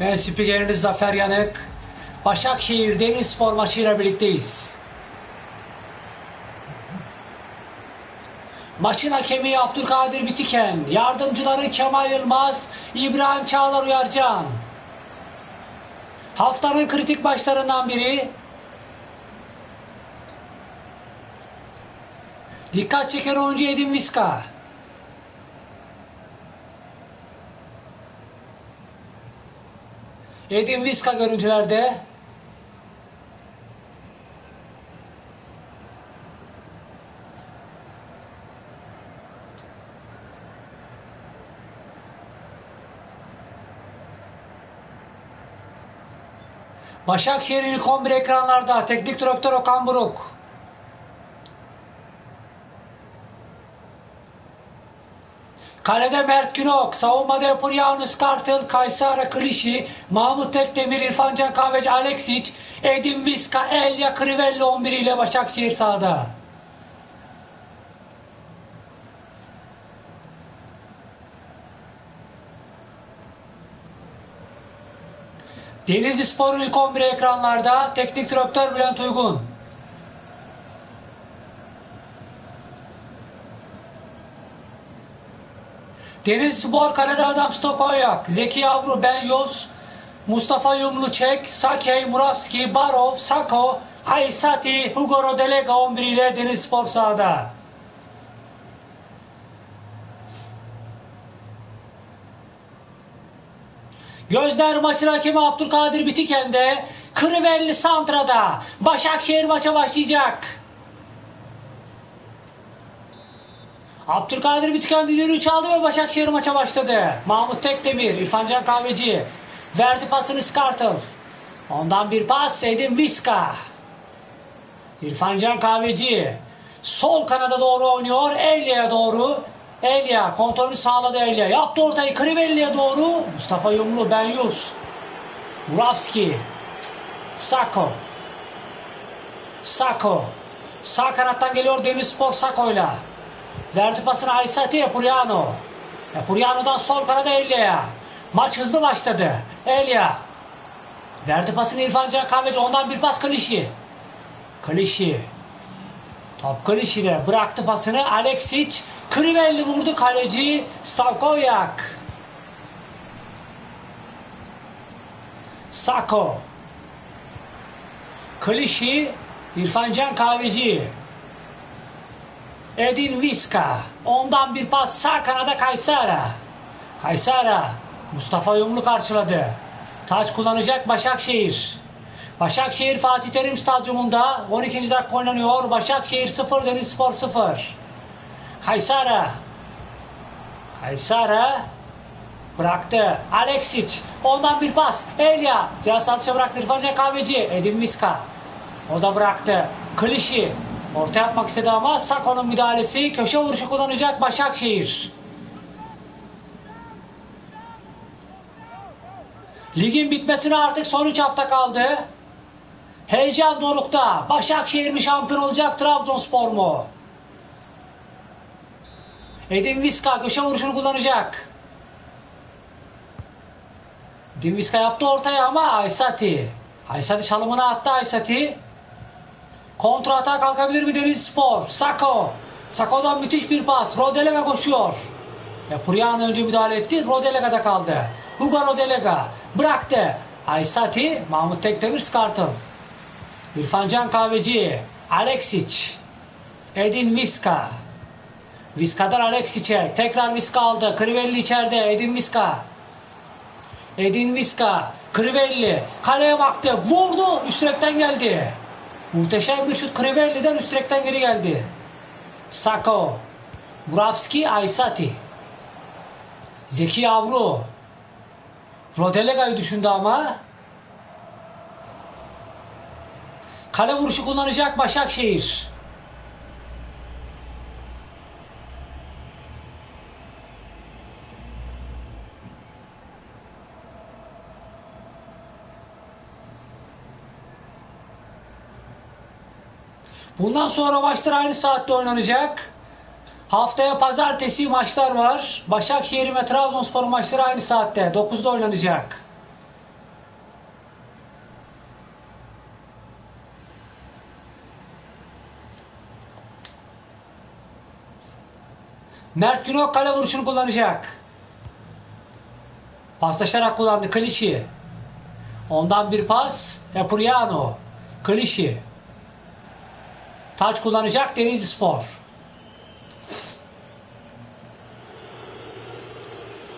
Ben spikeriniz Zafer Yanık. Başakşehir Denizspor maçıyla birlikteyiz. Maçın hakemi Abdülkadir Bitiken, yardımcıları Kemal Yılmaz, İbrahim Çağlar Uyarcan. Haftanın kritik maçlarından biri. Dikkat çeken oyuncu Edin Viska. Edin Viska görüntülerde. Başakşehir'in ilk 11 ekranlarda teknik direktör Okan Buruk. Kalede Mert Günok, savunmada Epuryanus Kartal, Kaysara Klişi, Mahmut Tekdemir, İrfan Can Kahveci, Aleksic, Edin Viska, Elia Crivelli 11 ile Başakşehir sahada. Denizli Spor'un ilk 11 ekranlarda teknik direktör Bülent Uygun. Deniz Spor kalede Adam Stokoyak, Zeki Yavru, Ben Yos, Mustafa Yumlu Çek, Sakey, Muravski, Barov, Sako, Aysati, Hugo Rodelega 11 ile Deniz Spor sahada. Gözler maçın hakemi Abdülkadir Bitiken'de, Krivelli Santra'da, Başakşehir maça başlayacak. Abdülkadir Bitiken düdüğünü çaldı ve Başakşehir maça başladı. Mahmut Tekdemir, İrfan Can Kahveci verdi pasını Skartıl. Ondan bir pas Edin Viska. İrfan Can Kahveci sol kanada doğru oynuyor. Elia'ya doğru. Elia kontrolü sağladı Elia. Yaptı ortayı Krivelli'ye doğru. Mustafa Yumlu, Ben Yus. Muravski. Sako. Sako. Sağ kanattan geliyor Deniz Spor Sako'yla. Verdi pasını Aysati Epuriano. Epuriano'dan sol kanada Elia'ya. Maç hızlı başladı. Elia. Verdi pasını İrfan Can Kahveci. Ondan bir pas Klişi. Klişi. Top Klişi'de bıraktı pasını. Aleksic. Krivelli vurdu kaleci. Stavkoyak. Sako. Klişi. İrfan Can Kahveci. Edin Viska. Ondan bir pas sağ kanada Kaysara. Kaysara. Mustafa Yumlu karşıladı. Taç kullanacak Başakşehir. Başakşehir Fatih Terim Stadyumunda 12. dakika oynanıyor. Başakşehir 0 Denizspor 0. Kaysara. Kaysara bıraktı. Aleksic. Ondan bir pas. Elia. Cihaz atışa bıraktı. İrfan Kahveci. Edin Viska. O da bıraktı. Klişi. Orta yapmak istedi ama Sako'nun müdahalesi. Köşe vuruşu kullanacak Başakşehir. Ligin bitmesine artık son 3 hafta kaldı. Heyecan dorukta. Başakşehir mi şampiyon olacak Trabzonspor mu? Edin Viska köşe vuruşunu kullanacak. Edin Viska yaptı ortaya ama Aysati. Aysati çalımını attı Aysati. Kontra atağa kalkabilir mi Deniz Spor? Sako. Sako'dan müthiş bir pas. Rodelega koşuyor. Epuriano önce müdahale etti. Rodelega'da kaldı. Hugo Rodelega bıraktı. Aysati, Mahmut Tekdemir Skartıl. İrfan Can Kahveci, Aleksic, Edin Viska. Viska'dan Aleksic'e. Tekrar Viska aldı. Krivelli içeride. Edin Viska. Edin Viska. Krivelli. Kaleye baktı. Vurdu. Üst geldi. Muhteşem bir şut Krivelli'den üst direkten geri geldi. Sako. Muravski Aysati. Zeki Yavru. Rodelega'yı düşündü ama. Kale vuruşu kullanacak Başakşehir. Bundan sonra maçlar aynı saatte oynanacak. Haftaya pazartesi maçlar var. Başakşehir ve Trabzonspor maçları aynı saatte 9'da oynanacak. Mert Günok kale vuruşunu kullanacak. Paslaşarak kullandı Klişi. Ondan bir pas. Epuriano. Klişi. Taç kullanacak Denizli Spor.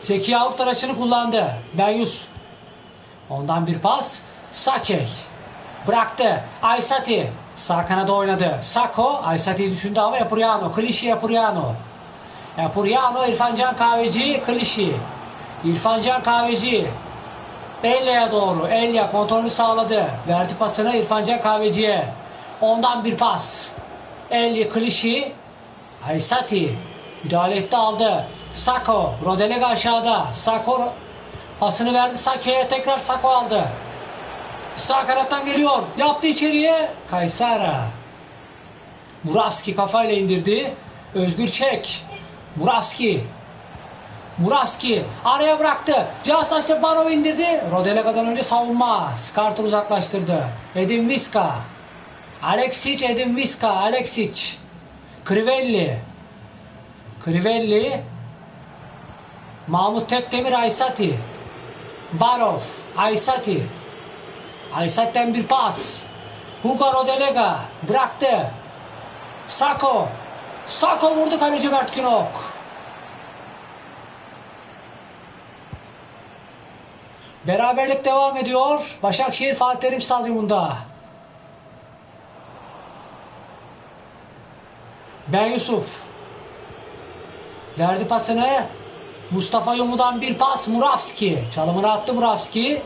Zeki Avuk araçını kullandı. Benyus. Ondan bir pas. Sakey. Bıraktı. Aysati. Sağ kanada oynadı. Sako. Aysati'yi düşündü ama Epuriano. Klişi Epuriano. Epuriano İrfancan Kahveci. Klişi. İrfancan Kahveci. Elya'ya doğru. Elya kontrolünü sağladı. Verdi pasını İrfancan Kahveci'ye. Ondan bir pas. Elya Klişi. Aysati. Müdahale etti aldı. Sako. Rodelega aşağıda. Sako pasını verdi Sake'ye. Tekrar Sako aldı. Sağ kanattan geliyor. Yaptı içeriye. Kaysara. Muravski kafayla indirdi. Özgür Çek. Muravski. Muravski araya bıraktı. Casaç Stepanov indirdi. Rodelega'dan önce savunma. Skart'ı uzaklaştırdı. Edin Viska. Alexic, Edin Viska. Alexic. Crivelli. Crivelli. Mahmut Tekdemir Aysati. Barov. Aysati. Aysat'ten bir pas. Hugo Rodelega bıraktı. Sako. Sako vurdu kaleci Mert Günok. Beraberlik devam ediyor. Başakşehir Fatih Terim Stadyumunda. Ben Yusuf. Verdi pasını. Mustafa Yumu'dan bir pas. Muravski. Çalımını attı Muravski.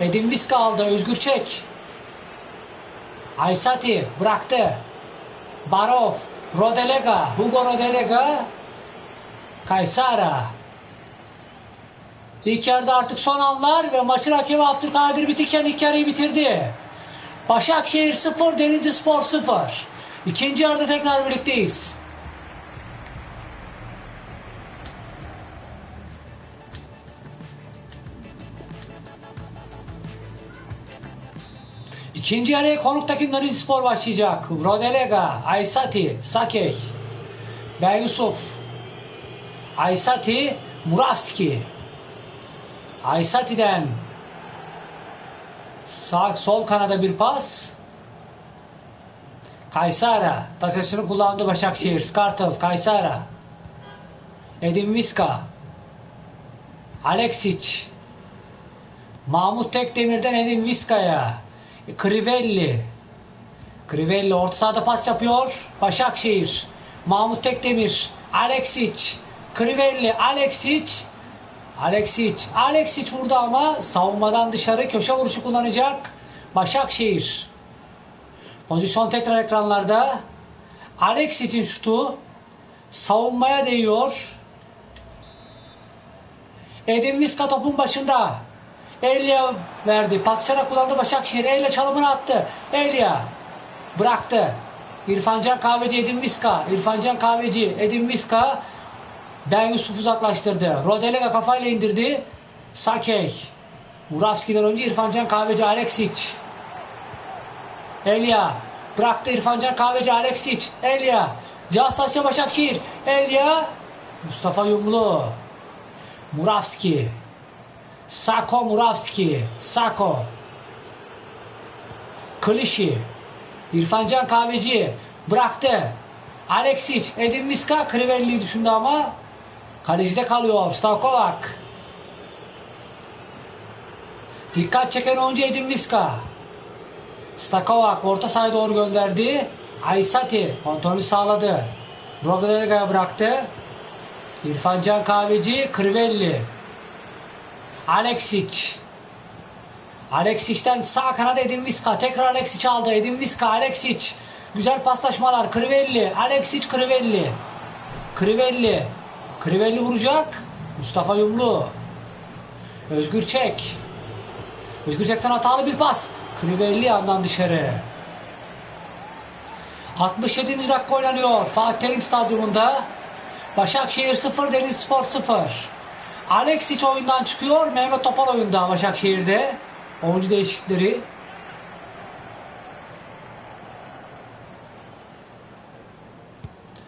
Edin Viska aldı. Özgür Çek. Aysati bıraktı. Barov. Rodelega. Hugo Rodelega. Kaysara. İlk yarıda artık son anlar ve maçın hakemi Abdülkadir Bitiken ilk yarıyı bitirdi. Başakşehir 0, Denizli Spor 0. İkinci yarıda tekrar birlikteyiz. İkinci yarıya konuk takım Denizli Spor başlayacak. Rodelega, Aysati, Sakey, Ben Yusuf, Aysati, Muravski. Aysati'den sağ sol kanada bir pas. Kaysara taşını kullandı Başakşehir. Skartov, Kaysara. Edin Viska. Alexic. Mahmut Tekdemir'den Edin Viska'ya. Crivelli. Crivelli orta sahada pas yapıyor. Başakşehir. Mahmut Tekdemir. Alexic. Crivelli. Alexic. Alexic. Alexic vurdu ama savunmadan dışarı köşe vuruşu kullanacak. Başakşehir. Pozisyon tekrar ekranlarda. Alexic'in şutu savunmaya değiyor. Edin Viska topun başında. Elia verdi. Pasçara kullandı Başakşehir. Elia çalımını attı. Elia bıraktı. İrfancan Kahveci Edin Viska. İrfancan Kahveci Edin Viska ben Yusuf uzaklaştırdı. Rodelega kafayla indirdi. Sakey. Muravski'den önce İrfancan Kahveci Alexic. Elia. Bıraktı İrfancan Kahveci Alexic. Elia. Casasya Başakşehir. Elia. Mustafa Yumlu. Muravski. Sako Muravski. Sako. Klişi. İrfancan Kahveci. Bıraktı. Alexic. Edin Miska. Krivelli'yi düşündü ama Kalecide kalıyor Stavkovac. Dikkat çeken oyuncu Edin Viska. Stakovac orta sahaya doğru gönderdi. Aysati kontrolü sağladı. Rodelega'ya bıraktı. İrfancan Kahveci, Crivelli. Alexic. Alexic'ten sağ kanada Edin Viska. Tekrar Alexic aldı. Edin Viska, Alexic. Güzel paslaşmalar. Crivelli. Alexic, Crivelli. Crivelli. Crivelli vuracak. Mustafa Yumlu. Özgür Çek. Özgür Çek'ten hatalı bir pas. Crivelli yandan dışarı. 67. dakika oynanıyor. Fatih Terim Stadyumunda. Başakşehir 0, Denizspor 0. Alexic oyundan çıkıyor. Mehmet Topal oyunda Başakşehir'de. Oyuncu değişiklikleri.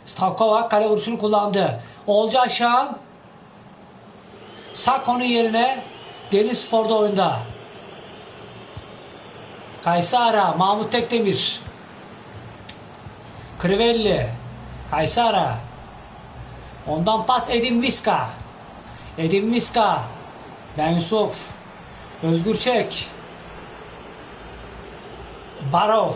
Stavkova kale vuruşunu kullandı. Olcay Şahan Sako'nun yerine Deniz Spor'da oyunda. Kaysara, Mahmut Tekdemir. Crivelli, Kaysara. Ondan pas Edin Viska. Edin Viska. Ben Yusuf. Özgür Çek. Barov.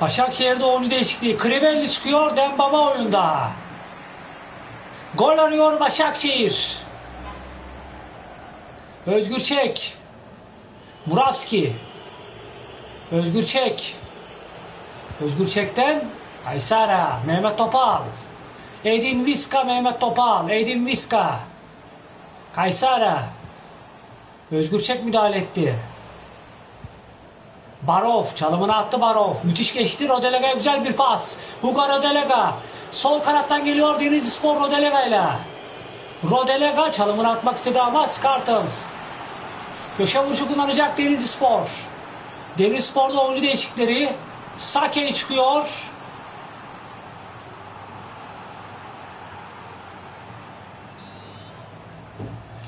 Başakşehir'de oyuncu değişikliği. Crivelli çıkıyor. Dembaba oyunda. Gol arıyor Başakşehir. Özgür Çek. Muravski. Özgür Çek. Özgür Çek'ten Kaysara. Mehmet Topal. Edin Viska Mehmet Topal. Edin Viska. Kaysara. Özgür Çek müdahale etti. Barov çalımını attı Barov. Müthiş geçti. Rodelega güzel bir pas. Hugo Rodelega. Sol kanattan geliyor Denizli Spor Rodelega ile. Rodelega çalımını atmak istedi ama Skartel. Köşe vuruşu kullanacak Denizli Spor. Denizli Spor'da oyuncu değişikleri. Sake çıkıyor.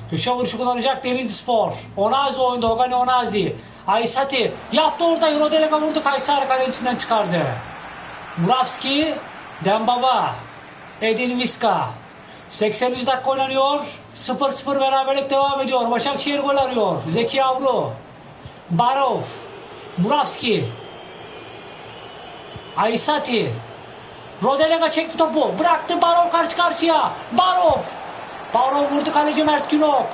Köşe vuruşu kullanacak Denizli Spor. Onazi oyunda. Ogani Onazi. Aysati yaptı orada. Rodelega vurdu. Kayseri kalecisinden çıkardı. Muravski. Dembaba. Edin Viska. 83 dakika oynanıyor. 0-0 beraberlik devam ediyor. Başakşehir gol arıyor. Zeki Avru. Barov. Muravski. Aysati. Rodelega çekti topu. Bıraktı Barov karşı karşıya. Barov. Barov vurdu kaleci Mert Günok.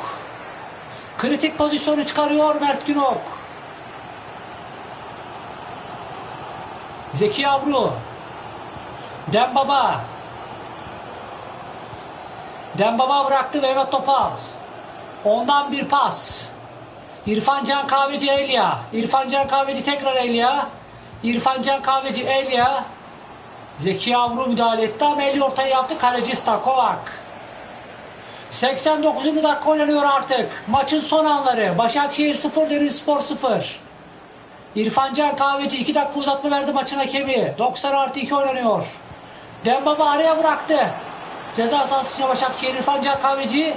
Kritik pozisyonu çıkarıyor Mert Günok. Zeki Avru. Dembaba. Dembaba bıraktı Mehmet Topal. Ondan bir pas. İrfan Can Kahveci Elia. İrfan Can Kahveci tekrar Elia. İrfan Can Kahveci Elia. Zeki Avru müdahale etti ama Elia ortaya yaptı. Kaleci Stakovak. 89. dakika oynanıyor artık. Maçın son anları. Başakşehir 0, Denizlispor 0. İrfan Can Kahveci 2 dakika uzatma verdi maçın hakemi. 90 artı 2 oynanıyor. Dembaba araya bıraktı. Ceza sahası içine Başakşehir İrfan Can Kahveci.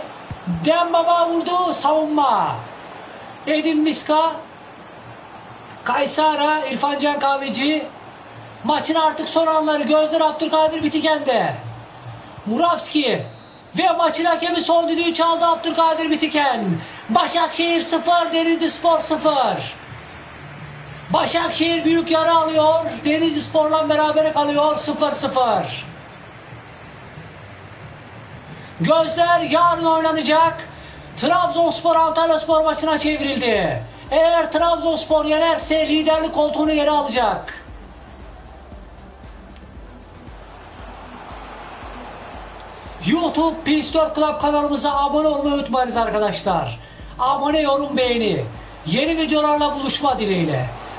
Dembaba vurdu. Savunma. Edin Miska. Kaysara İrfan Can Kahveci. Maçın artık son anları. Gözler Abdülkadir Bitiken'de. Muravski. Ve maçın hakemi son düdüğü çaldı Abdülkadir Bitiken. Başakşehir 0, Denizli Spor 0. Başakşehir büyük yara alıyor. Denizli Spor'la beraber kalıyor 0-0. Gözler yarın oynanacak. Trabzonspor Antalyaspor maçına çevrildi. Eğer Trabzonspor yenerse liderlik koltuğunu geri alacak. YouTube PS4 Club kanalımıza abone olmayı unutmayınız arkadaşlar. Abone, yorum, beğeni. Yeni videolarla buluşma dileğiyle.